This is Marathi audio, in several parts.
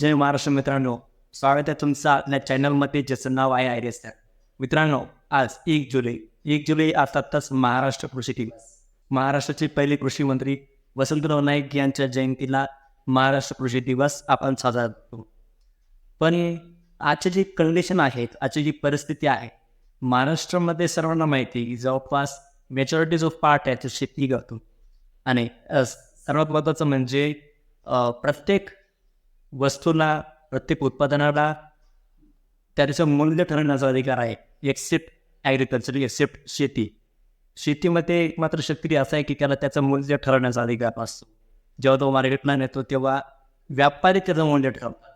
जय महाराष्ट्र मित्रांनो स्वागत आहे तुमचं आपल्या चॅनलमध्ये ज्याचं नाव आहे आय एस मित्रांनो आज एक जुलै एक जुलै अर्थातच महाराष्ट्र कृषी दिवस. महाराष्ट्राचे पहिले कृषी मंत्री वसंतराव नाईक यांच्या जयंतीला महाराष्ट्र कृषी दिवस आपण साजरा करतो. पण आजची जी कंडिशन आहे आजची जी परिस्थिती आहे महाराष्ट्रामध्ये सर्वांना माहिती आहे की जवळपास मेजॉरिटीज ऑफ पार्ट आहे तो शेती करतो. आणि सर्वात महत्त्वाचं म्हणजे प्रत्येक वस्तूला प्रत्येक उत्पादनाला त्याचं मूल्य ठरवण्याचा अधिकार आहे. एक्सेप्ट ॲग्रिकल्चर एक्सेप्ट शेती. शेतीमध्ये एकमात्र शेतकरी असा आहे की त्याला त्याचं मूल्य ठरवण्याचा अधिकार असतो जेव्हा तो मार्केटला नेतो तेव्हा व्यापारी त्याचं मूल्य ठरवतात.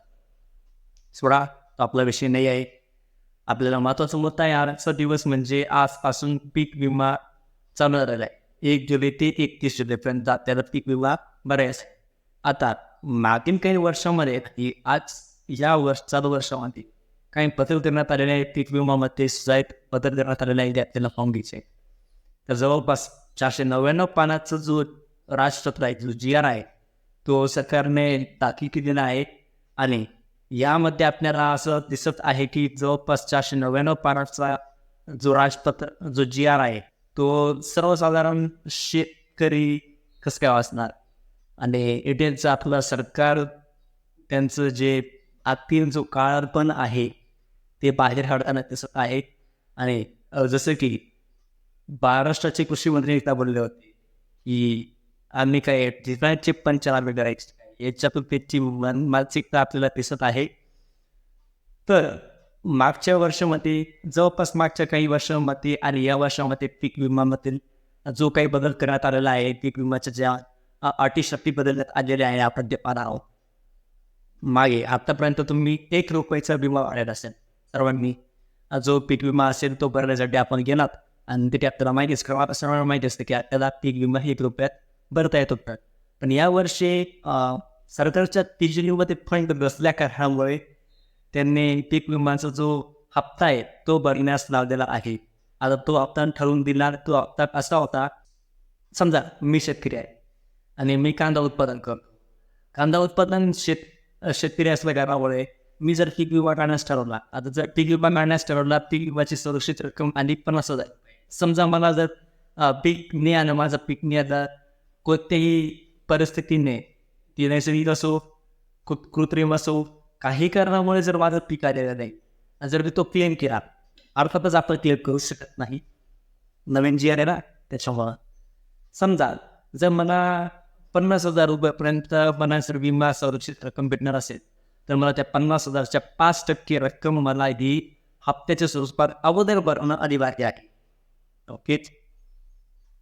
सोडा तो आपला विषय नाही आहे. आपल्याला महत्त्वाचा मुद्दा आहे आजचा दिवस म्हणजे आजपासून पीक विमा चालू झालेला आहे. एक जुलै ते एकतीस जुलैपर्यंत त्याला पीक विमा बऱ्याच आता मागील काही वर्षामध्ये ही आज या वर्ष चालू वर्षामध्ये काही बदल करण्यात आलेले आहे. पीक विमामध्ये सुधारित बदल करण्यात आलेला आहे. ते आपल्याला पाहून घ्यायचे तर जवळपास चारशे नव्याण्णव पानाचा जो राजपत्र आहे जो जी आर आहे तो सरकारने दाखल केलेला आहे. आणि यामध्ये आपल्याला असं दिसत आहे की जवळपास चारशे नव्याण्णव पानाचा जो राजपत्र जो जी आर आहे तो सर्वसाधारण शेतकरी कसं काय वाचणार? आणि इटेलचं आपलं सरकार त्यांचं जे आतील जो काळ पण आहे ते बाहेर हडताना दिसत आहे. आणि जसं की महाराष्ट्राचे कृषी मंत्री एकदा बोलले होते की आम्ही काय डिझाईनचे पंचनामे करायचे याच्यातून त्याची मान- मानसिकता आपल्याला दिसत आहे. तर मागच्या वर्षामध्ये जवळपास मागच्या काही वर्षामध्ये आणि या वर्षामध्ये पीक विमामधील जो काही बदल करण्यात आलेला आहे पीक विम्याच्या ज्या अटीशक्ती शक्ती बदलण्यात आलेली आहे आपण ते पाहणार आहोत मागे आतापर्यंत तुम्ही एक रुपयाचा विमा वाढत असेल. सर्वांनी जो पीक विमा असेल तो भरण्यासाठी आपण गेलात. आणि ते आपल्याला माहिती असतं सर्वांना माहिती असतं की आपल्याला पीक विमा एक रुपयात भरता येतो. पण यावर्षी वर्षी सरकारच्या तिजोरीमध्ये फंड नसल्या कारणामुळे त्यांनी पीक विमाचा जो हप्ता आहे तो भरण्यास लावलेला आहे. आता तो हप्ता ठरवून दिला तो हप्ता असा होता? समजा मी शेतकरी आहे. आणि मी कांदा उत्पादन करतो. कांदा उत्पादन शेत शेतकरी असल्या कारणामुळे मी जर पीक विमा काढण्यास ठरवला आता जर पीक विमा काढण्यास ठरवला पीक विमाची सुरक्षित रक्कम आणि पन्नास हजार. समजा मला जर पीक नाही आलं माझं पीक नाही आता कोणत्याही परिस्थितीने ती नैसर्गिक असो कु कृत्रिम असो काही कारणामुळे जर माझं पीक आलेलं नाही जर मी तो क्लेम केला अर्थातच आपण क्लेम करू शकत नाही. नवीन जी आर आहे ना त्याच्यामुळं. समजा जर मला पन्नास हजार रुपयापर्यंत मला जर विमा संरक्षित रक्कम भेटणार असेल. तर मला त्या पन्नास हजारच्या पाच टक्के रक्कम मला ही हप्त्याच्या स्वरूपात अगोदर भरणं अनिवार्य आहे. ओके?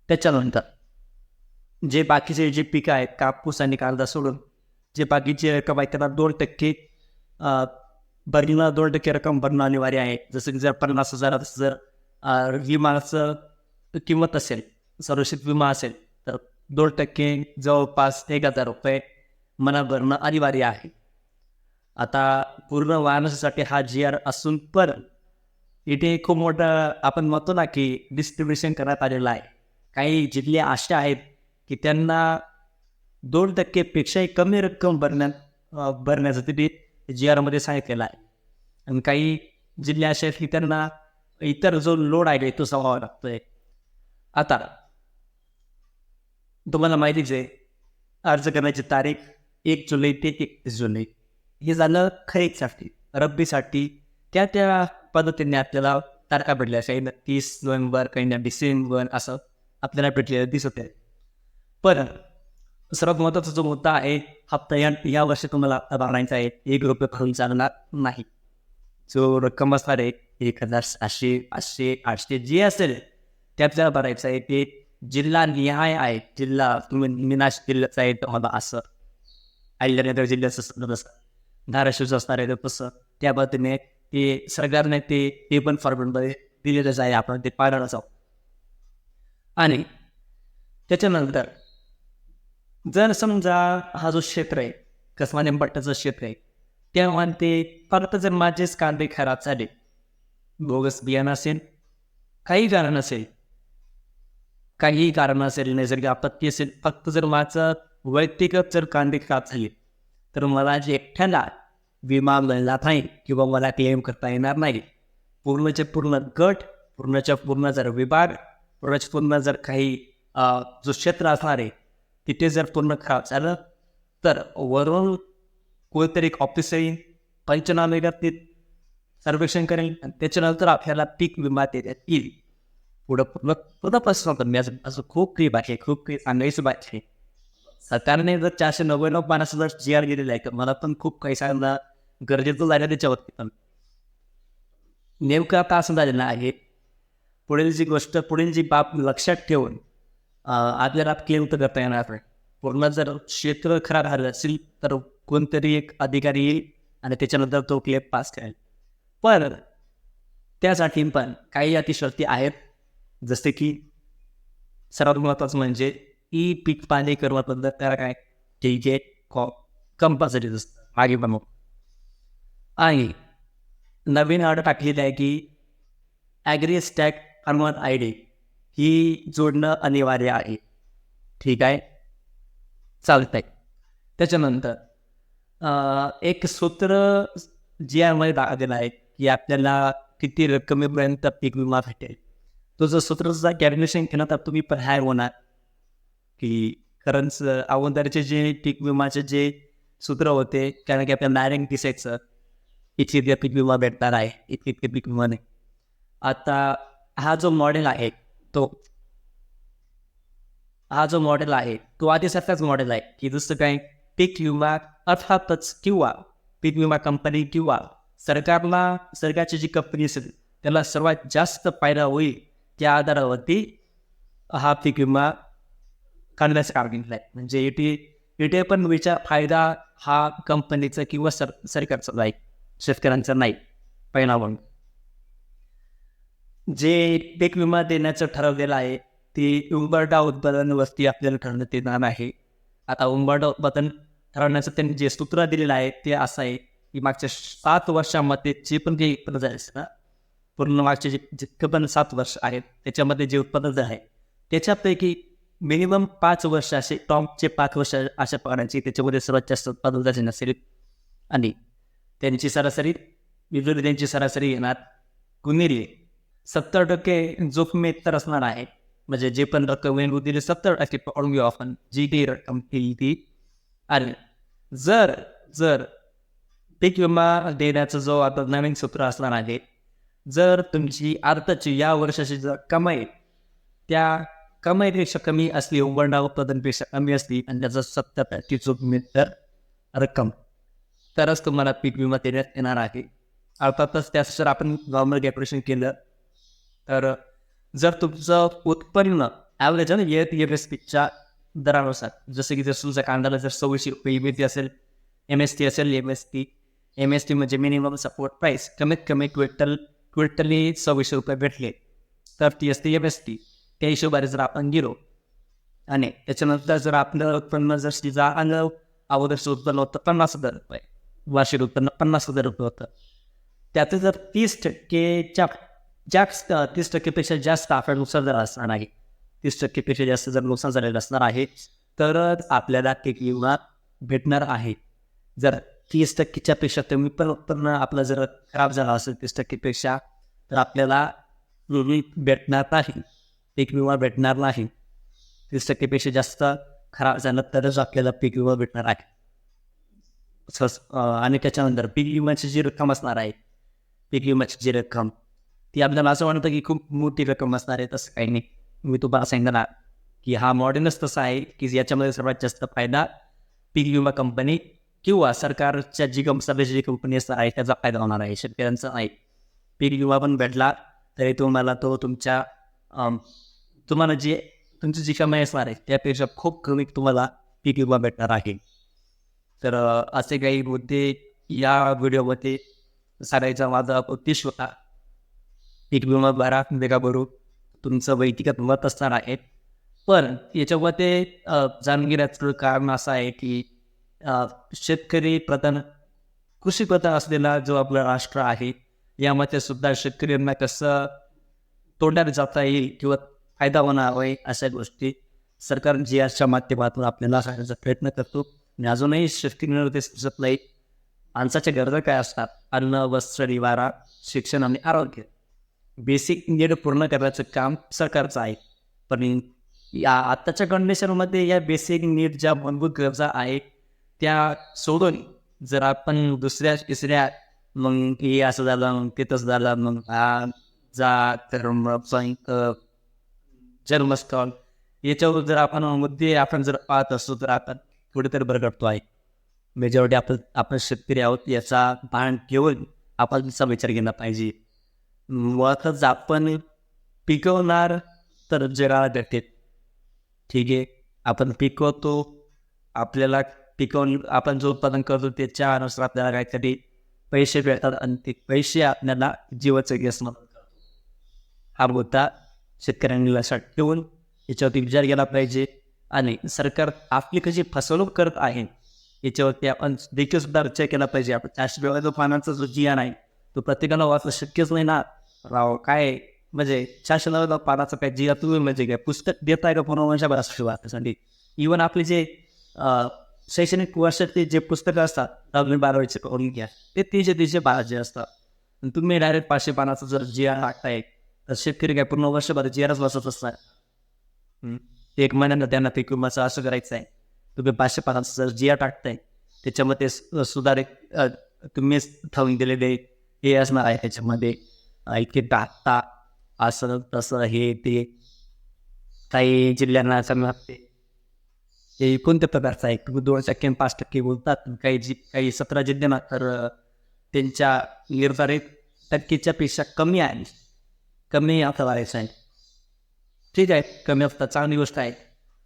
त्याच्यानंतर जे बाकीचे जे पिकं आहेत कापूस आणि कांदा सोडून जे बाकीचे रक्कम आहे त्याला दोन टक्के भरणं दोन टक्के रक्कम भरणं अनिवार्य आहे. जसं की जर पन्नास हजार जर विमाचं किंमत असेल संरक्षित विमा असेल दोन टक्के जवळपास एक हजार रुपये मला भरणं अनिवार्य आहे. आता पूर्ण वाहनासाठी हा जी आर असून पण इथे खूप मोठं आपण म्हणतो ना की डिस्ट्रीब्युशन करण्यात आलेलं आहे. काही जिल्हे असे आहेत की त्यांना दोन टक्केपेक्षाही कमी रक्कम भरण्यात भरण्याचं तिथे जी आरमध्ये सांगितलेलं आहे. आणि काही जिल्हे असे आहेत की त्यांना इतर जो लोड आहे तो समावा लागतोय. आता तुम्हाला माहितीच आहे अर्ज करण्याची तारीख एक जुलै ते एकतीस जुलै. हे झालं खरीपसाठी रब्बीसाठी. त्या त्या पद्धतीने आपल्याला तारखा भेटल्या काही तीस नोव्हेंबर काही डिसेंबर असं आपल्याला भेटलेलं दिसत आहे. पण सर्वात महत्त्वाचा जो मुद्दा आहे हप्ता या या वर्षी तुम्हाला हप्ता भरायचा आहे. एक रुपये भरून चालणार नाही. जो रक्कम असणार आहे एक हजार सहाशे पाचशे आठशे जे असेल ते आपल्याला भरायचं आहे ते जिल्हा निहाय आहे. जिल्हा तुम्ही निनाश जिल्ह्याचा आहे तुम्हाला असं. अहिल्यानगर जिल्ह्याचं असतं तसं धाराशिवचं असणार आहे तसं. त्या पद्धतीने ते सरकारने ते ते पण फॉर्मेटमध्ये दिलेलंच आहे. आपण ते पाळणारच आहोत. आणि त्याच्यानंतर जर समजा हा जो क्षेत्र आहे कसमाने भट्टाचं क्षेत्र आहे तेव्हा ते फक्त जर माझेच कांदे खराब झाले बोगस बियाणं असेल काही कारण असेल काहीही कारण असेल नैसर्गिक आपत्ती असेल फक्त जर माझं वैयक्तिकच जर कांदे खराब झाली तर मला जे एकट्याला विमा मिळणार नाही किंवा मला क्लेम करता येणार नाही. पूर्णचे पूर्ण गट पूर्णच्या पूर्ण जर विभाग पूर्णच्या पूर्ण जर काही जो क्षेत्र असणार आहे तिथे जर पूर्ण खराब झालं तर वरून कोणतरी एक ऑफिसर येईल पंचनामे करतील सर्वेक्षण करेल आणि त्याच्यानंतर आपल्याला पीक विमा देण्यात येईल. पुढं पूर्ण पूर्ण प्रश्न होतं. मी असं असं खूप काही बाकी आहे खूप काही सांगायचं बाकी आहे. सरकारने जर चारशे नव्याण्णव पानाचं जर जी आर गेलेलं आहे तर मला पण खूप काही सांगायला गरजेचं झालं त्याच्यावरती पण. नेमकं आता असं झालेलं आहे. पुढील जी गोष्ट पुढील जी बाब लक्षात ठेवून अं, आपल्याला क्लेम तर करता येणार नाही पूर्ण जर क्षेत्र खराब राहिलं असेल तर कोणतरी एक अधिकारी येईल आणि त्याच्यानंतर तो क्लेम पास करेल. पण त्यासाठी पण काही अतिशर्ती आहेत. जसे की सर्वात महत्त्वाचं म्हणजे ई पीक पाणी करवाबद्दल त्याला काय जे जे कंपल्सरी असतं मागे पण आणि नवीन ऑर्डर टाकलेली आहे की ॲग्री स्टॅक अनवन आय डी ही जोडणं अनिवार्य आहे. ठीक आहे? चालत आहे त्याच्यानंतर एक सूत्र जी आरमध्ये दाखवलेलं आहे की आपल्याला किती रकमेपर्यंत पीक विमा भेटेल. तो जर सूत्राचा कॅल्क्युलेशन केलं तर तुम्ही पण हाय होणार. की कारण अगोदरचे जे पीक विमाचे जे सूत्र होते कारण की आपल्याला डायरेक्ट दिसायचं इतके इतक्या पीक विमा भेटणार आहे इतके इतके पीक विमा नाही. आता हा जो मॉडेल आहे तो हा जो मॉडेल आहे तो आधीसारखाच मॉडेल आहे की दुसरं काय पीक विमा अर्थातच किंवा पीक विमा कंपनी किंवा सरकारला सरकारची जी कंपनी असेल त्याला सर्वात जास्त फायदा होईल त्या आधारावरती हा पीक विमा काढण्याचं कारण केलेलं आहे. म्हणजे इथे इथे पण विचार फायदा हा कंपनीचा किंवा सर सरकारचा नाही शेतकऱ्यांचा नाही पहिला म्हणून जे पीक विमा देण्याचं ठरवलेलं आहे ते उंबरडा उत्पादन वस्ती आपल्याला ठरवण्यात येणार आहे. आता उंबरडा उत्पादन ठरवण्याचं त्यांनी जे सूत्र दिलेलं आहे ते असं आहे की मागच्या सात वर्षामध्ये जे पण काही उत्पन्न झाले ना पूर्ण मागचे जे जितकं पण सात वर्ष आहेत त्याच्यामध्ये जे उत्पादन आहे त्याच्यापैकी मिनिमम पाच वर्ष असे टॉपचे पाच वर्ष अशा पगारांची त्याच्यामध्ये सर्वात जास्त उत्पादन झाले नसेल. आणि त्यांची सरासरी विविध त्यांची सरासरी येणार. गुन्हेरी सत्तर टक्के जोखमी तर असणार आहे. म्हणजे जे पण रक्कम येईल दिली सत्तर टक्के पकडून घेऊ आपण. जी काही रक्कम केली ती. आणि जर जर पीक विमा देण्याचं जो आता नवीन सूत्र असणार आहे जर तुमची अर्थाची या वर्षाची जर कमाई त्या कमाईपेक्षा कमी असली उंबरडा उत्पादनपेक्षा कमी असली आणि त्याचा सत्तर टक्के मी तर रक्कम तरच तुम्हाला पीक विमा देण्यात येणार आहे. अर्थातच त्यास जर आपण नॉर्मल कॅल्क्युलेशन केलं तर जर तुमचं उत्पन्न ॲव्हरेज आहे ना एफ एस पीच्या दरानुसार जसं की जर तुमच्या कांद्याला जर सव्वीसशे रुपये एम एस टी असेल एम एस टी असेल M S T M S T म्हणजे मिनिमम सपोर्ट प्राईस कमीत कमी क्विंटल क्विंटली सव्वीसशे रुपये भेटले. तर ती असते एम एस टी त्या हिशोबाने जर आपण गेलो आणि त्याच्यानंतर जर आपलं उत्पन्न जर तिचा आणि अगोदरचं उत्पन्न होतं पन्नास हजार रुपये वार्षिक उत्पन्न पन्नास हजार रुपये होतं. त्याचं जर तीस टक्केच्या जास्त तीस टक्केपेक्षा जास्त आपल्या नुकसान जर असणार आहे. तीस टक्केपेक्षा जास्त जर नुकसान झालेलं असणार आहे तरच आपल्याला ते किंवा भेटणार आहे. जर तीस टक्केच्या पेक्षा कमी पण उत्पन्न आपलं जर खराब झालं असेल तीस टक्केपेक्षा तर आपल्याला विमा भेटणार नाही. पीक विमा भेटणार नाही. तीस टक्केपेक्षा जास्त खराब झालं तरच आपल्याला पीक विमा भेटणार आहे. सस आणि त्याच्यानंतर पीक विम्याची जी रक्कम असणार आहे पीक विम्याची जी रक्कम ती आपल्याला असं वाटतं की खूप मोठी रक्कम असणार आहे तसं काही नाही. मी तुम्हाला सांगणार की हा मॉडेलच तसा आहे की याच्यामध्ये सर्वात जास्त फायदा पीक विमा कंपनी किंवा सरकारच्या जी कं जी कंपनी असणार आहे त्याचा फायदा होणार आहे. शेतकऱ्यांचा नाही. पीक विमा पण भेटला तरी तुम्हाला तो तुमच्या तुम्हाला जे तुमची जी कमाई असणार आहे त्यापेक्षा खूप कमी तुम्हाला पीक विमा भेटणार आहे. तर असे काही मुद्दे या व्हिडिओमध्ये सांगायचा माझा उद्देश होता. पीक विमा बारा वेगाबरोबर तुमचं वैयक्तिक मत असणार आहे. पण याच्यामध्ये जाणून घेण्याचं कारण असं आहे की शेतकरी प्रधान कृषी प्रधान असलेला जो आपला राष्ट्र आहे यामध्ये सुद्धा शेतकऱ्यांना कसं तोंडात जाता येईल किंवा फायदा होणार होय अशा गोष्टी सरकार जी आजच्या माध्यमातून आपल्याला सांगण्याचा प्रयत्न करतो. आणि अजूनही शेतकऱ्यांना ते समजत नाही माणसाच्या गरजा काय असतात? अन्न वस्त्र निवारा शिक्षण आणि आरोग्य. बेसिक नीड पूर्ण करण्याचं काम सरकारचं आहे. पण या आत्ताच्या कंडिशनमध्ये या बेसिक नीड ज्या मूलभूत गरजा आहेत त्या सोडून जर आपण दुसऱ्या तिसऱ्या मग हे असं झालं मग ते तसं झालं मग हा जात जन्मस्थळ याच्यावर जर आपण मुद्दे आपण जर पाहत असतो तर आपण कुठेतरी भरगडतो आहे मेजॉरिटी आपण आपण शेतकरी आहोत याचा भान ठेवून आपण तिचा विचार केला पाहिजे मुळातच आपण पिकवणार तर जगाला भेटेल ठीक आहे आपण पिकवतो आपल्याला पिकवून आपण जो उत्पादन करतो त्याच्या अनुसार आपल्याला काहीतरी पैसे भेटतात आणि ते पैसे आपल्याला जीवाचं गॅस मदत करतो. हा मुद्दा शेतकऱ्यांनी लक्षात ठेवून याच्यावरती विचार केला पाहिजे. आणि सरकार आपली कशी फसवणूक करत आहे याच्यावरती आपण देखील सुद्धा विचार केला पाहिजे. आपण चारशे जो पानांचा जो जियान आहे तो प्रत्येकाला वाचणं शक्यच नाही ना. राव काय म्हणजे चारशे नव्वद पानाचा काय जिया तुम्ही म्हणजे काय? पुस्तक देताय का पूर्ण वर्षभरासाठी वाचण्यासाठी इवन आपले जे शैक्षणिक वर्षातले जे पुस्तकं असतात दहावी बारावीचे करून घ्या. ते तीनशे तीनशे बाराचे असतात. आणि तुम्ही डायरेक्ट पाचशे पानाचं जर जिया टाकताय तर शेतकरी काय पूर्ण वर्षभर जियारच वाचत असणार. एक महिन्यानं त्यांना पीक विमाचं असं करायचं आहे तुम्ही पाचशे पानाचं जर जिया टाकताय त्याच्यामध्ये सु- सुधारित अ, तुम्ही दिलेले हे असणार आहे त्याच्यामध्ये. इतके टाकता असं तसं हे ते. काही जिल्ह्यांना असं लागते हे कोणत्या प्रकारचं आहे तुम्ही दोन टक्के पाच टक्के बोलतात. काही जी काही सतरा जिल्ह्यांना तर त्यांच्या निर्धारित टक्केच्या पेक्षा कमी आहे. कमी आता वाढायचं आहे. ठीक आहे कमी असतात चांगली गोष्ट आहे.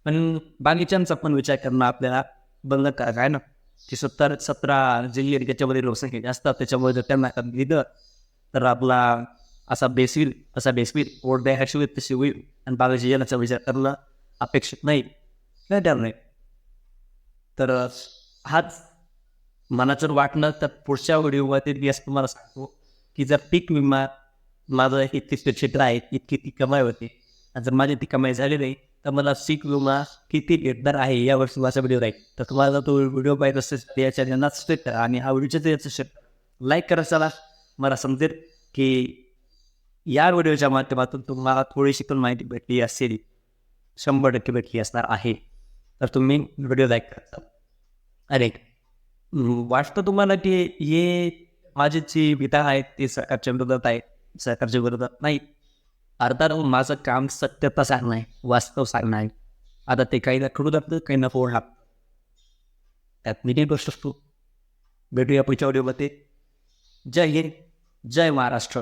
पण बाकीच्यांचा पण विचार करणं आपल्याला बंद करा काय ना? की सत्तर सतरा जिल्हे त्याच्यामध्ये लोकसंख्या जास्त त्याच्यामुळे जर त्यांना कमी दिलं तर आपला असा बेसवील असा बेसवील वोट द्यायची होईल तशी होईल. आणि बाकीच्या जनाचा विचार करणं अपेक्षित नाही. काय त्यामुळे नाही. तर हाच मला जर वाटलं तर पुढच्या व्हिडिओमध्ये मी असं तुम्हाला सांगतो की जर पीक विमा माझं इतकी क्षेत्र आहे इतकी ती कमाई होते. आणि जर माझी ती कमाई झाली नाही तर मला पीक विमा किती भेटणार आहे या वर्षी माझा व्हिडिओ राहील. तर तुम्हाला तो व्हिडिओ पाहिजे असेल तर या चॅनलला सबस्क्राईब करा. आणि हा व्हिडिओच्या याचं शेअर लाईक करा चला. मला समजेल की या व्हिडिओच्या माध्यमातून तुम्हाला थोडीशी पण माहिती भेटली असेल शंभर टक्के भेटली असणार आहे. तर तुम्ही व्हिडिओ लाईक करता. अरे वाटतं तुम्हाला की हे माझी जी विधा आहेत ते सरकारच्या विरोधात आहेत सरकारच्या विरोधात नाही. अर्थात माझं काम सत्यता सांगणं आहे वास्तव सांगणं आहे. आता ते काही ना खडू लागतं काही ना फोड लागतं त्यात मी काही गोष्ट असतो भेटूया पुढच्या व्हिडिओमध्ये जय हिंद जय महाराष्ट्र.